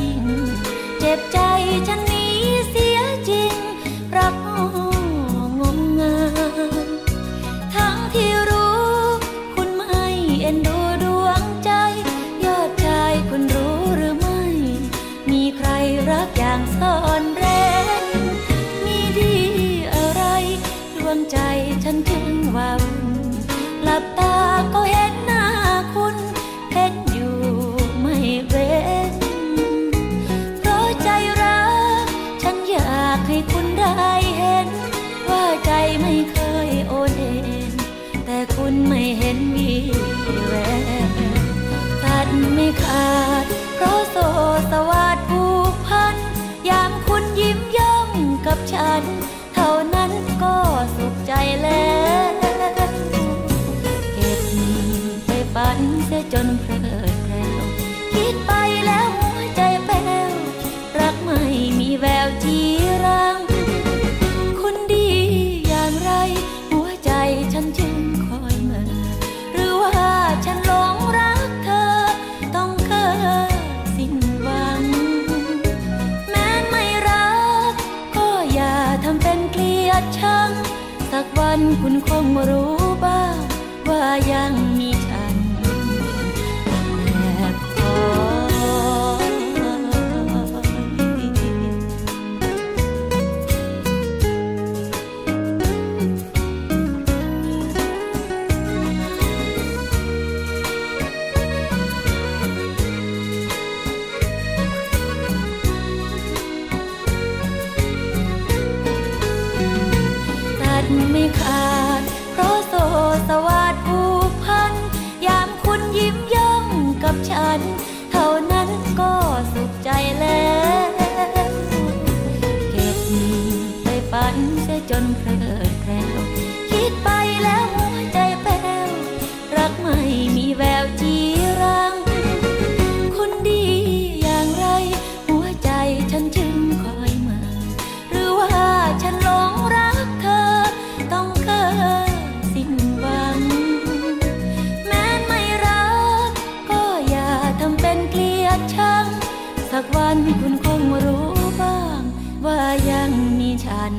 ยิ่ง เจ็บใจฉันนี้เสียจริง รักงมงาย ทั้งที่รู้คุณไม่เอ็นดูดวงใจ ยอดชายคุณรู้หรือไม่ มีใครรักอย่างซ่อนเร้นมีดีอะไร ดวงใจฉันจึงว่าหลับตา นไม่เห็นมีแววตัดไม่ขาดเพราะโซสวา ยัดชังสักวันคุณคงมารู้บ้าง ไม่ขาด เพราะโสสวัสดผูกพัน ยามคุณยิ้มย่องกับฉันักวันคุณคงรู้บ้าง ว่ายังมีฉัน